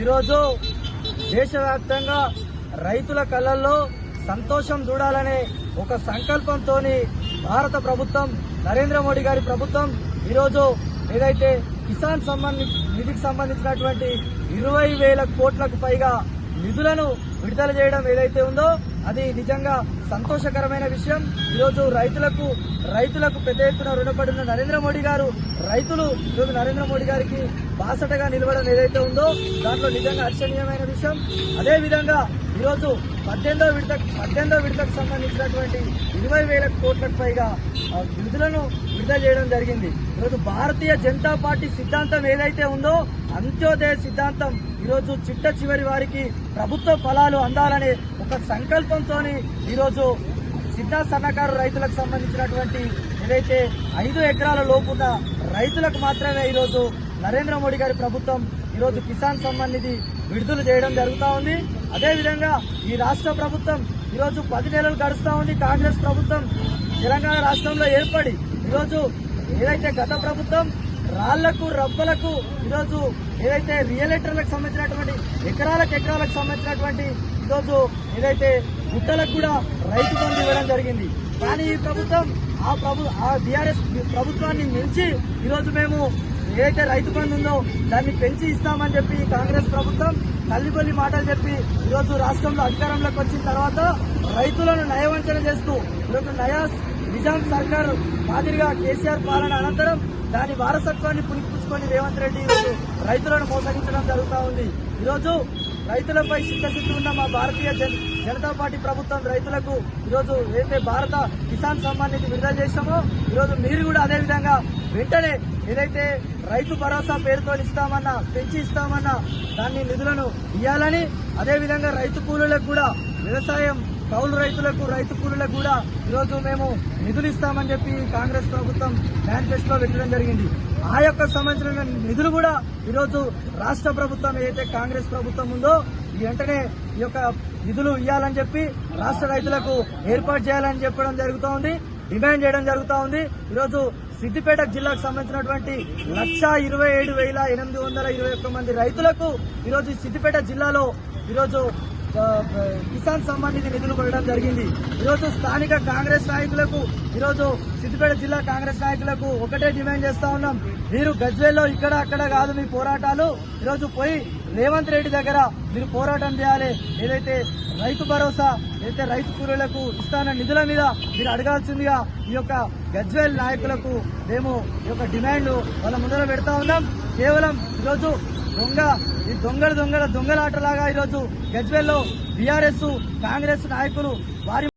ఈరోజు దేశవ్యాప్తంగా రైతుల కళ్ళల్లో సంతోషం చూడాలనే ఒక సంకల్పంతో భారత ప్రభుత్వం నరేంద్ర మోడీ గారి ప్రభుత్వం ఈరోజు ఏదైతే కిసాన్ సంబంధి నిధికి సంబంధించినటువంటి ఇరవై వేల కోట్లకు పైగా నిధులను విడుదల చేయడం ఏదైతే ఉందో అది నిజంగా సంతోషకరమైన విషయం. ఈరోజు రైతులకు రైతులకు పెద్ద ఎత్తున రుణపడిన నరేంద్ర మోడీ గారు రైతులు ఈరోజు నరేంద్ర మోడీ గారికి బాసటగా నిలవడం ఏదైతే ఉందో దాంట్లో నిజంగా హర్షణీయమైన విషయం. అదేవిధంగా ఈరోజు పద్దెనిమిదో విడత పద్దెనిమిదో విడతకు సంబంధించినటువంటి ఇరవై వేల కోట్లకు పైగా నిధులను విడుదల చేయడం జరిగింది. ఈరోజు భారతీయ జనతా పార్టీ సిద్ధాంతం ఏదైతే ఉందో అంత్యోదయ సిద్ధాంతం ఈరోజు చిట్ట చివరి వారికి ప్రభుత్వ ఫలాలు అందాలనే ఒక సంకల్పంతో ఈరోజు సిద్ధ సన్నకారు రైతులకు సంబంధించినటువంటి ఏదైతే ఐదు ఎకరాల లోపున్న రైతులకు మాత్రమే ఈరోజు నరేంద్ర మోడీ గారి ప్రభుత్వం ఈరోజు కిసాన్ సమ్మాన్ నిధి విడుదల చేయడం జరుగుతూ ఉంది. అదేవిధంగా ఈ రాష్ట్ర ప్రభుత్వం ఈరోజు పది నెలలు గడుస్తూ ఉంది. కాంగ్రెస్ ప్రభుత్వం తెలంగాణ రాష్ట్రంలో ఏర్పడి ఈరోజు ఏదైతే గత ప్రభుత్వం రాళ్ళకు రబ్బలకు ఈరోజు ఏదైతే రియలేటర్లకు సంబంధించినటువంటి ఎకరాలకు ఎకరాలకు సంబంధించినటువంటి ఈరోజు ఏదైతే గుట్టలకు కూడా రైతు బంధు ఇవ్వడం జరిగింది. కానీ ఈ ప్రభుత్వం ఆ ప్రభు ఆ బీఆర్ఎస్ ప్రభుత్వాన్ని మించి ఈరోజు మేము ఏదైతే రైతు బంధు ఉందో దాన్ని పెంచి ఇస్తామని చెప్పి కాంగ్రెస్ ప్రభుత్వం తల్లిపల్లి మాటలు చెప్పి ఈరోజు రాష్ట్రంలో అధికారంలోకి వచ్చిన తర్వాత రైతులను నయవంచన చేస్తూ ఈరోజు నయా నిజాం సర్కార్ మాదిరిగా కేసీఆర్ పాలన అనంతరం దాని వారసత్వాన్ని పునిపుచ్చుకొని రేవంత్ రెడ్డి రైతులను మోసగించడం జరుగుతూ ఉంది. ఈరోజు రైతులపై చిత్తశుద్ధి ఉన్న మా భారతీయ జనతా పార్టీ ప్రభుత్వం రైతులకు ఈరోజు ఏదైతే భారత కిసాన్ సమ్మాన్ నిధి విడుదల చేశామో ఈరోజు మీరు కూడా అదేవిధంగా వెంటనే ఏదైతే రైతు భరోసా పేరుతో ఇస్తామన్నా పెంచి ఇస్తామన్నా దాన్ని నిధులను ఇవ్వాలని అదేవిధంగా రైతు కూలీలకు కూడా వ్యవసాయం కౌలు రైతులకు రైతు కూలీలకు కూడా ఈరోజు మేము నిధులు ఇస్తామని చెప్పి కాంగ్రెస్ ప్రభుత్వం మేనిఫెస్టోలో పెట్టడం జరిగింది. ఆ యొక్క సంబంధించిన నిధులు కూడా ఈరోజు రాష్ట్ర ప్రభుత్వం ఏదైతే కాంగ్రెస్ ప్రభుత్వం ఉందో వెంటనే ఈ యొక్క నిధులు ఇవ్వాలని చెప్పి రాష్ట్ర రైతులకు ఏర్పాటు చేయాలని చెప్పడం జరుగుతూ ఉంది డిమాండ్ చేయడం జరుగుతూ ఉంది. ఈరోజు సిద్దిపేట జిల్లాకు సంబంధించినటువంటి లక్ష ఇరవై ఏడు వేల ఎనిమిది వందల ఇరవై ఒక్క మంది రైతులకు ఈరోజు సిద్దిపేట జిల్లాలో ఈరోజు కిసాన్ సమ్మాన్ నిధి నిధులు కొనడం జరిగింది. ఈరోజు స్థానిక కాంగ్రెస్ నాయకులకు ఈరోజు సిద్దిపేట జిల్లా కాంగ్రెస్ నాయకులకు ఒకటే డిమాండ్ చేస్తా ఉన్నాం. మీరు గజ్వేల్లో ఇక్కడ అక్కడ కాదు మీ పోరాటాలు. ఈరోజు పోయి రేవంత్ రెడ్డి దగ్గర మీరు పోరాటం చేయాలి. ఏదైతే రైతు భరోసా ఏదైతే రైతు కూలీలకు ఇస్తాన నిధుల మీద మీరు అడగాల్సిందిగా ఈ యొక్క గజ్వేల్ నాయకులకు మేము ఈ యొక్క డిమాండ్ వాళ్ళ ముందర పెడతా ఉన్నాం. కేవలం ఈరోజు దొంగ ఈ దొంగల దొంగల దొంగలాటలాగా ఈరోజు గజ్వేల్లో బీఆర్ఎస్ కాంగ్రెస్ నాయకులు వారి